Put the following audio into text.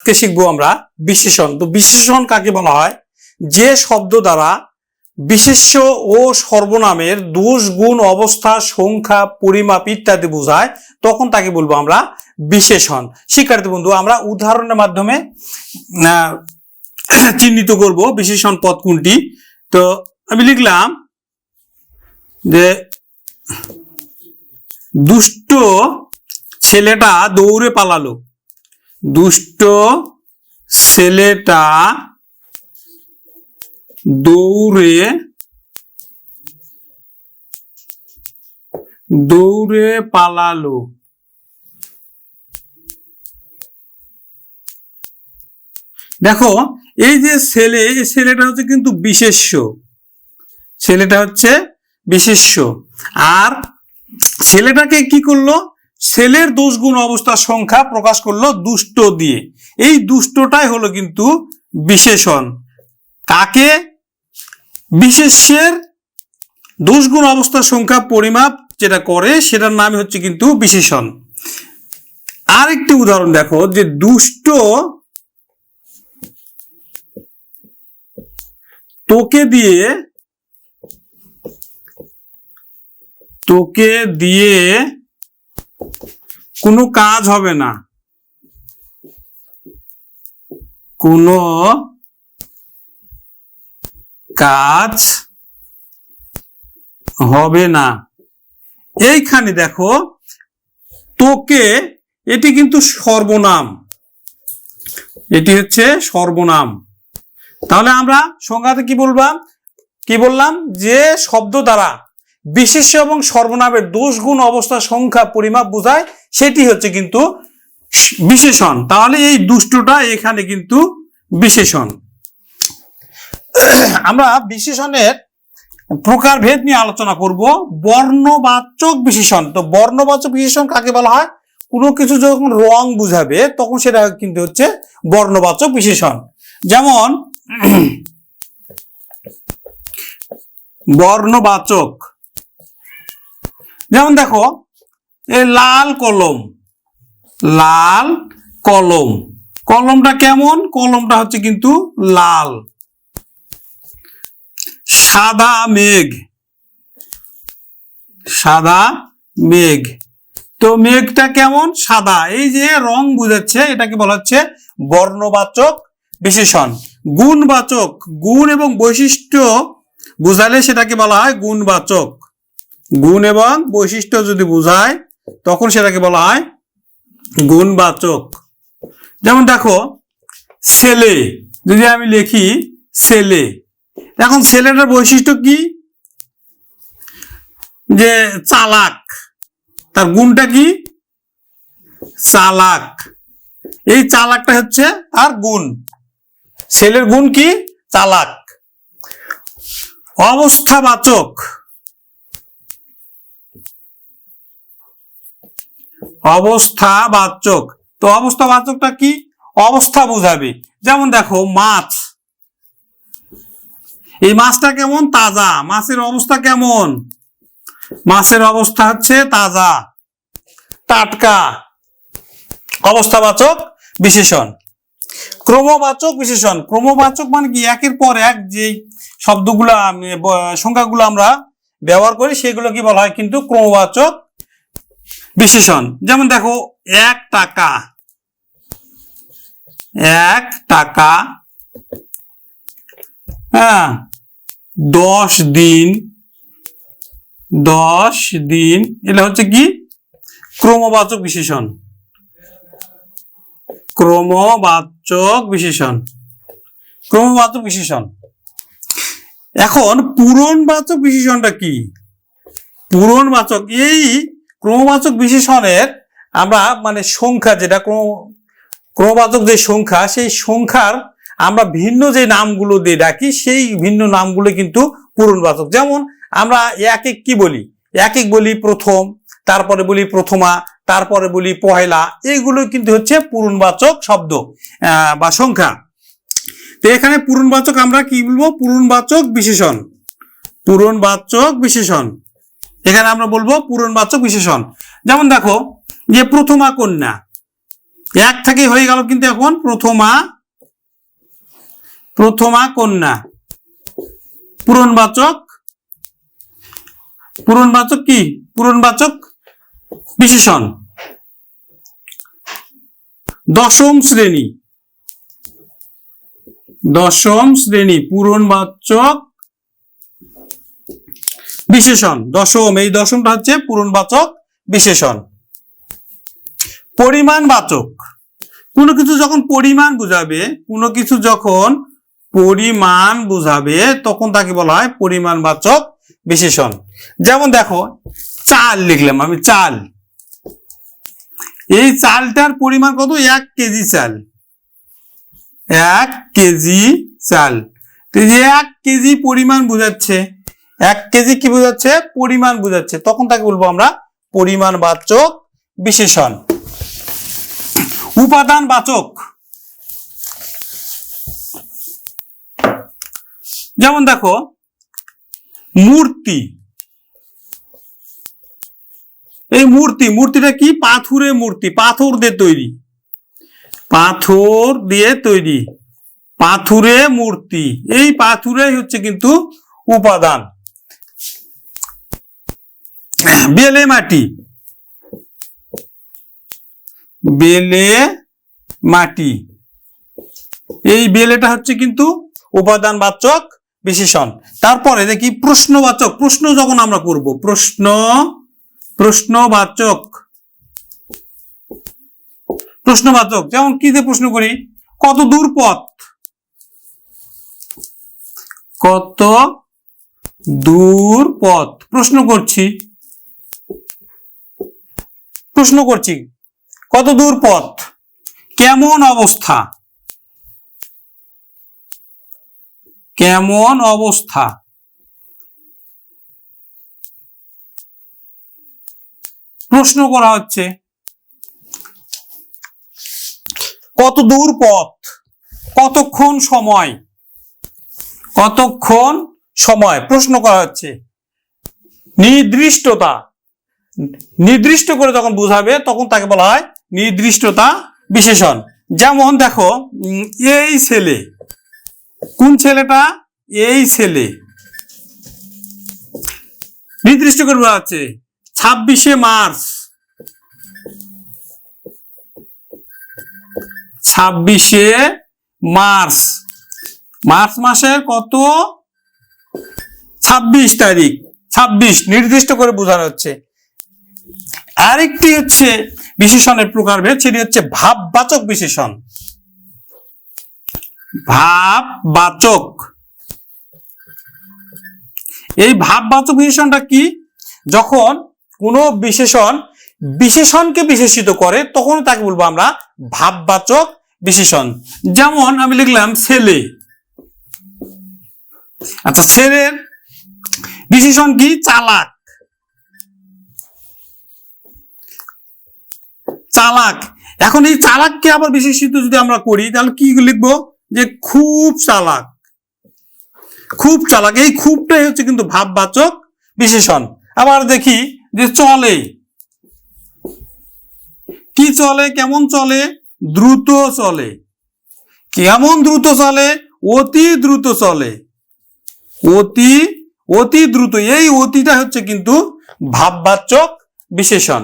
আজকে শিখব আমরা? বিশেষণ তো বিশেষণ কাকে বলা হয়? যে শব্দ দ্বারা বিশেষ্য ও সর্বনামের দোষ, গুণ, অবস্থা, সংখ্যা, পরিমাপ ইত্যাদি বোঝায়, তখন তাকে বলব আমরা বিশেষণ শিক্ষার্থী বন্ধু, আমরা উদাহরণের মাধ্যমে চিহ্নিত করব বিশেষণ পদ কোনটি। তো আমি লিখলাম যে, দুষ্ট ছেলেটা দৌড়ে পালালো। দুষ্ট ছেলেটা দৌড়ে দৌড়ে পালালো। দেখো, এই যে ছেলে, এই ছেলেটা হচ্ছে কিন্তু বিশেষ্য। ছেলেটা হচ্ছে বিশেষ্য। আর ছেলেটাকে কি করল? ছেলের দোষগুণ অবস্থার সংখ্যা প্রকাশ করল দুষ্ট দিয়ে। এই দুষ্টটাই হলো কিন্তু বিশেষণ। কাকে? বিশেষ্যের দোষগুণ অবস্থার সংখ্যা পরিমাপ যেটা করে, সেটার নাম হচ্ছে কিন্তু বিশেষণ। আরেকটি উদাহরণ দেখো, যে দুষ্ট তোকে দিয়ে তোকে দিয়ে কোনো কাজ হবে না। কোনো কাজ হবে না। এইখানে দেখো, তোকে এটি কিন্তু সর্বনাম। এটি হচ্ছে সর্বনাম। তাহলে আমরা সংজ্ঞাতে কি বলবাম কি বললাম? যে শব্দ দ্বারা বিশেষ্য এবং সর্বনামের দোষ গুণ অবস্থা সংখ্যা পরিমাপ বোঝায়, সেটি হচ্ছে কিন্তু বিশেষণ। তাহলে এই দুষ্টটা এখানে কিন্তু বিশেষণ। আমরা বিশেষণের প্রকারভেদ নিয়ে আলোচনা করব। বর্ণবাচক বিশেষণ। তো বর্ণবাচক বিশেষণ কাকে বলা হয়? কোনো কিছু যখন রং বুঝাবে, তখন সেটা কিন্তু হচ্ছে বর্ণবাচক বিশেষণ। যেমন, বর্ণবাচক। যেমন দেখো, এই লাল কলম লাল কলম। কলমটা কেমন? কলমটা হচ্ছে কিন্তু লাল। সাদা মেঘ। সাদা মেঘ। তো মেঘটা কেমন? সাদা। এই যে রং বুঝাচ্ছে, এটাকে বলা হচ্ছে বর্ণবাচক বিশেষণ। গুণবাচক। গুণ এবং বৈশিষ্ট্য বুঝালে সেটাকে বলা হয় গুণবাচক। গুণ এবং বৈশিষ্ট্য যদি বোঝায়, তখন সেটাকে বলা হয় গুণবাচক। যেমন দেখো, ছেলে, যদি আমি লিখি ছেলে, এখন ছেলেটার বৈশিষ্ট্য কি? যে চালাক। তার গুণটা কি? চালাক। এই চালাকটা হচ্ছে তার গুণ। ছেলের গুণ কি? চালাক। অবস্থাবাচক। অবস্থাবাচক। তো অবস্থাবাচকটা কি? অবস্থা বোঝাবে। যেমন দেখো, মাছ। এই মাছটা কেমন? তাজা। মাছের অবস্থা কেমন? মাছের অবস্থা হচ্ছে তাজা। টাটকা। অবস্থাবাচক বিশেষণ। ক্রমবাচক বিশেষণ। ক্রমবাচক মানে কি? একের পর এক যে শব্দগুলো সংখ্যাগুলো আমরা ব্যবহার করি সেগুলো কি বলা হয় কিন্তু ক্রমবাচক বিশেষণ যেমন দেখো, এক টাকা। এক টাকা হ্যাঁ দশ দিন দশ দিন, এটা হচ্ছে কি? ক্রমবাচক বিশেষণ ক্রমবাচক বিশেষণ ক্রমবাচক বিশেষণ এখন পূরণবাচক বিশেষণটা কি? পূরণবাচক, এই ক্রমবাচক বিশেষণের আমরা মানে সংখ্যা যেটা ক্রম, ক্রমবাচক যে সংখ্যা, সেই সংখ্যার আমরা ভিন্ন যে নামগুলো দিয়ে ডাকি, সেই ভিন্ন নামগুলো কিন্তু পূরণবাচক। যেমন আমরা এক এক কি বলি? এক এক বলি প্রথম, তারপরে বলি প্রথমা, তারপরে বলি পহেলা, এইগুলো কিন্তু হচ্ছে পূরণবাচক শব্দ বা সংখ্যা। তো এখানে পূরণবাচক আমরা কি বলব? পূরণবাচক বিশেষণ। পূরণবাচক বিশেষণ। এখানে আমরা বলব পূরণবাচক বিশেষণ। যেমন দেখো, যে প্রথমা কন্যা, এক থেকে হয়ে গেল কিন্তু এখন প্রথমা প্রথমা কন্যা। পূরণবাচক পূরণবাচক কি? পূরণবাচক বিশেষণ। দশম শ্রেণি। দশম শ্রেণি, পূরণবাচক বিশেষণ। দশম, এই দশমটা হচ্ছে পূরণবাচক বিশেষণ। পরিমাণবাচক কোনো কিছু যখন পরিমাণ বুঝাবে, কোনো কিছু যখন পরিমাণ বুঝাবে, তখন তাকে বলা হয় পরিমাণবাচক বিশেষণ। যেমন দেখো, চাল লিখলাম আমি, চাল। এই চালটার পরিমাণ কত? এক কেজি চাল। এক কেজি চাল। এক কেজি পরিমাণ বোঝাচ্ছে এক কেজি কি বোঝাচ্ছে? পরিমাণ বোঝাচ্ছে। তখন তাকে বলব আমরা পরিমাণ বাচক বিশেষণ উপাদান বাচক যেমন দেখো, মূর্তি। এই মূর্তি, মূর্তিটা কি? পাথুরে মূর্তি, পাথর দিয়ে তৈরি। পাথর দিয়ে তৈরি। পাথুরে মূর্তি। এই পাথুরে হচ্ছে কিন্তু উপাদান। বেলে মাটি। বেলে মাটি। এই বেলেটা হচ্ছে কিন্তু উপাদান বাচক বিশেষণ। তারপরে দেখি প্রশ্নবাচক। প্রশ্ন যখন আমরা করব, প্রশ্ন, প্রশ্নবাচক। প্রশ্নবাচক। যেমন কি প্রশ্ন করি? কত দূর পথ কত দূর পথ প্রশ্ন করছি। প্রশ্ন করছি কত দূর পথ? কেমন অবস্থা? কেমন অবস্থা? প্রশ্ন করা হচ্ছে কত দূর পথ? কতক্ষণ সময়? কতক্ষণ সময়? প্রশ্ন করা হচ্ছে, নির্দিষ্টতা। নির্দিষ্ট করে যখন বোঝাবে, তখন তাকে বলা হয় নির্দিষ্টতা বিশেষণ। যেমন দেখো এই ছেলে, কোন ছেলেটা? এই ছেলে। নির্দিষ্ট করে বলা হচ্ছে, ছাব্বিশে মার্চ। ছাব্বিশে মার্চ। মার্চ মাসের কত? ছাব্বিশ তারিখ। ছাব্বিশ, নির্দিষ্ট করে বোঝানো হচ্ছে। আরেকটি হচ্ছে বিশেষণের প্রকারভেদ সেটি হচ্ছে ভাববাচক বিশেষণ। ভাববাচক। এই ভাববাচক বিশেষণটা কি? যখন কোনো বিশেষণ বিশেষণকে বিশেষিত করে, তখন তাকে বলব আমরা ভাববাচক বিশেষণ। যেমন আমি লিখলাম ছেলে। আচ্ছা ছেলের বিশেষণ কি? চালাক। চালাক। এখন এই চালাককে আবার বিশেষিত যদি আমরা করি, তাহলে কি লিখব? যে খুব চালাক। খুব চালাক। এই খুবটাই হচ্ছে কিন্তু ভাববাচক বিশেষণ। আবার দেখি যে চলে। কি চলে? কেমন চলে? দ্রুত চলে। কেমন দ্রুত চলে? অতি দ্রুত চলে। অতি অতি দ্রুত। এই অতিটা হচ্ছে কিন্তু ভাববাচক বিশেষণ।